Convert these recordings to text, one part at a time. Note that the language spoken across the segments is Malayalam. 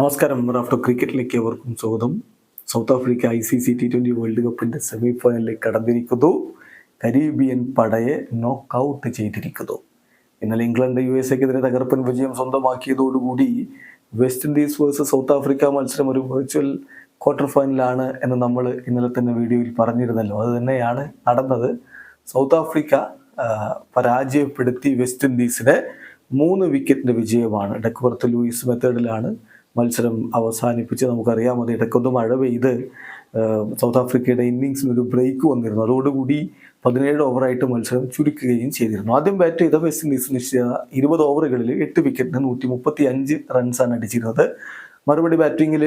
നമസ്കാരം. റാഫ്റ്റോ ക്രിക്കറ്റിലേക്ക് അവർക്കും സ്വാഗതം. South Africa I C C T twenty world കപ്പിന്റെ സെമി ഫൈനലിലേക്ക് കടന്നിരിക്കുന്നു. കരീബിയൻ പടയെ നോക്ക് ഔട്ട് ചെയ്തിരിക്കുന്നു. ഇന്നലെ ഇംഗ്ലണ്ട് യു എസ് എക്കെതിരെ തകർപ്പൻ വിജയം സ്വന്തമാക്കിയതോടുകൂടി West Indies versus South Africa മത്സരം ഒരു വെർച്വൽ ക്വാർട്ടർ ഫൈനലാണ് എന്ന് നമ്മൾ ഇന്നലെ തന്നെ വീഡിയോയിൽ പറഞ്ഞിരുന്നല്ലോ. അത് തന്നെയാണ് നടന്നത്. സൗത്ത് ആഫ്രിക്ക പരാജയപ്പെടുത്തി വെസ്റ്റ് ഇൻഡീസിനെ മൂന്ന് വിക്കറ്റിന്റെ വിജയമാണ്. ഡെക്വർത്ത് ലൂയിസ് മെത്തേഡിലാണ് മത്സരം അവസാനിപ്പിച്ച് നമുക്കറിയാം അത് ഇടയ്ക്കൊന്ന് മഴ പെയ്ത് സൗത്ത് ആഫ്രിക്കയുടെ ഇന്നിങ്സിന് ഒരു ബ്രേക്ക് വന്നിരുന്നു. അതോടുകൂടി പതിനേഴ് ഓവറായിട്ട് മത്സരം ചുരുക്കുകയും ചെയ്തിരുന്നു. ആദ്യം ബാറ്റ് ചെയ്ത വെസ്റ്റ് ഇൻഡീസ് നിശ്ചിത ഇരുപത് ഓവറുകളിൽ എട്ട് വിക്കറ്റിന് നൂറ്റി മുപ്പത്തി അഞ്ച് റൺസാണ് അടിച്ചിരുന്നത്. മറുപടി ബാറ്റിങ്ങിൽ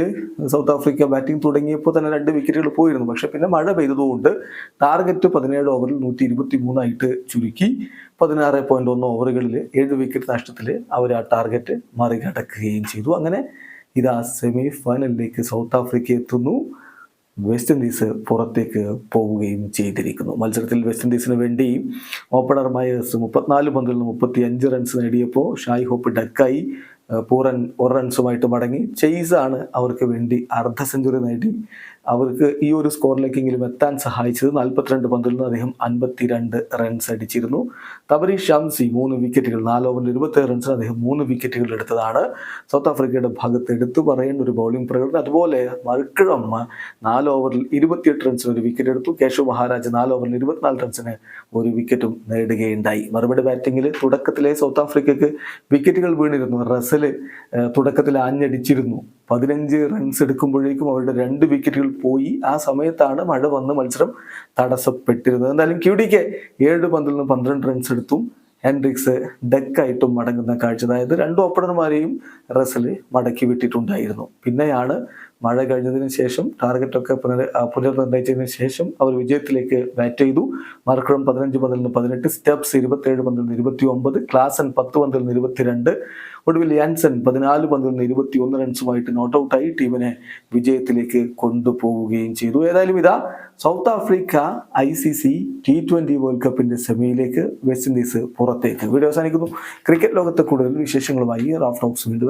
സൗത്ത് ആഫ്രിക്ക ബാറ്റിംഗ് തുടങ്ങിയപ്പോൾ തന്നെ രണ്ട് വിക്കറ്റുകൾ പോയിരുന്നു. പക്ഷെ പിന്നെ മഴ പെയ്തതുകൊണ്ട് ടാർഗറ്റ് പതിനേഴ് ഓവറിൽ നൂറ്റി ഇരുപത്തി മൂന്നായിട്ട് ചുരുക്കി. പതിനാറ് പോയിന്റ് ഒന്ന് ഓവറുകളിൽ ഏഴ് വിക്കറ്റ് നഷ്ടത്തിൽ അവർ ആ ടാർഗറ്റ് മറികടക്കുകയും ചെയ്തു. അങ്ങനെ ഇതാ സെമി ഫൈനലിലേക്ക് സൗത്ത് ആഫ്രിക്ക എത്തുന്നു. വെസ്റ്റ് ഇൻഡീസ് പുറത്തേക്ക് പോവുകയും ചെയ്തിരിക്കുന്നു. മത്സരത്തിൽ വെസ്റ്റ് ഇൻഡീസിന് വേണ്ടി ഓപ്പണർ മയേഴ്സ് മുപ്പത്തിനാല് പന്തിൽ നിന്ന് മുപ്പത്തി അഞ്ച് റൺസ് നേടിയപ്പോൾ ഷായ് ഹോപ്പ് ഡക്കായി. പൂറൻ ഒരു റൺസുമായിട്ട് മടങ്ങി. ചെയ്സാണ് അവർക്ക് വേണ്ടി അർദ്ധ സെഞ്ചുറി നേടി. അവർക്ക് ഈ ഒരു സ്കോറിലേക്കെങ്കിലും എത്താൻ സഹായിച്ചത് നാൽപ്പത്തിരണ്ട് പന്തിൽ നിന്ന് അദ്ദേഹം അൻപത്തിരണ്ട് റൺസ് അടിച്ചിരുന്നു. തബരി ഷംസി മൂന്ന് വിക്കറ്റുകൾ നാല് ഓവറിൽ ഇരുപത്തേഴ് റൺസിന് അദ്ദേഹം മൂന്ന് വിക്കറ്റുകൾ എടുത്തതാണ്. സൗത്ത് ആഫ്രിക്കയുടെ ഭാഗത്ത് എടുത്തു പറയേണ്ട ഒരു ബൗളിംഗ് പ്രകടനം. അതുപോലെ മറുക്കിഴം നാല് ഓവറിൽ ഇരുപത്തിയെട്ട് റൺസിന് ഒരു വിക്കറ്റ് എടുത്തു. കേശവ് മഹാരാജ് നാല് ഓവറിൽ ഇരുപത്തിനാല് റൺസിന് ഒരു വിക്കറ്റും നേടുകയുണ്ടായി. മറുപടി ബാറ്റിങ്ങിൽ തുടക്കത്തിലെ സൗത്ത് ആഫ്രിക്കയ്ക്ക് വിക്കറ്റുകൾ വീണിരുന്നു. റസൽ തുടക്കത്തിൽ ആഞ്ഞടിച്ചിരുന്നു. പതിനഞ്ച് റൺസ് എടുക്കുമ്പോഴേക്കും അവരുടെ രണ്ട് വിക്കറ്റുകൾ പോയി. ആ സമയത്താണ് മഴ വന്ന് മത്സരം തടസ്സപ്പെട്ടിരുന്നത്. എന്തായാലും ക്യു ഡിക്ക് ഏഴ് പന്തിൽ നിന്ന് പന്ത്രണ്ട് റൺസ് എടുത്തു ഹെൻഡ്രിക്സ് ഡെക്കായിട്ടും മടങ്ങുന്ന കാഴ്ച. അതായത് രണ്ട് ഓപ്പണർമാരെയും റസൽ മടക്കി വിട്ടിട്ടുണ്ടായിരുന്നു. പിന്നെയാണ് മഴ കഴിഞ്ഞതിന് ശേഷം ടാർഗറ്റൊക്കെ പുനർ പുനർനിർണയിച്ചതിന് ശേഷം അവർ വിജയത്തിലേക്ക് ബാറ്റ് ചെയ്തു. മർക്കളം പതിനഞ്ച് പന്തിൽ നിന്ന് പതിനെട്ട് സ്റ്റെപ്സ് ഇരുപത്തേഴ് പന്തിൽ നിന്ന് ഇരുപത്തി ഒമ്പത് ക്ലാസൻ പത്ത് പന്തിൽ നിന്ന് ഇരുപത്തിരണ്ട് ഒടുവിൽ യാൻസൺ പതിനാല് പന്തിൽ ഇരുപത്തി ഒന്ന് റൺസുമായിട്ട് നോട്ട് ഔട്ടായി ടീമിനെ വിജയത്തിലേക്ക് കൊണ്ടുപോവുകയും ചെയ്തു. ഏതായാലും ഇതാ South Africa I C C T twenty world കപ്പിന്റെ സെമിയിലേക്ക് വെസ്റ്റ് ഇൻഡീസ് പുറത്തേക്ക്. വീഡിയോ അവസാനിക്കുന്നു. ക്രിക്കറ്റ് ലോകത്തെ കൂടുതൽ വിശേഷങ്ങളുമായി റാഫ് ടോക്സ് വീണ്ടും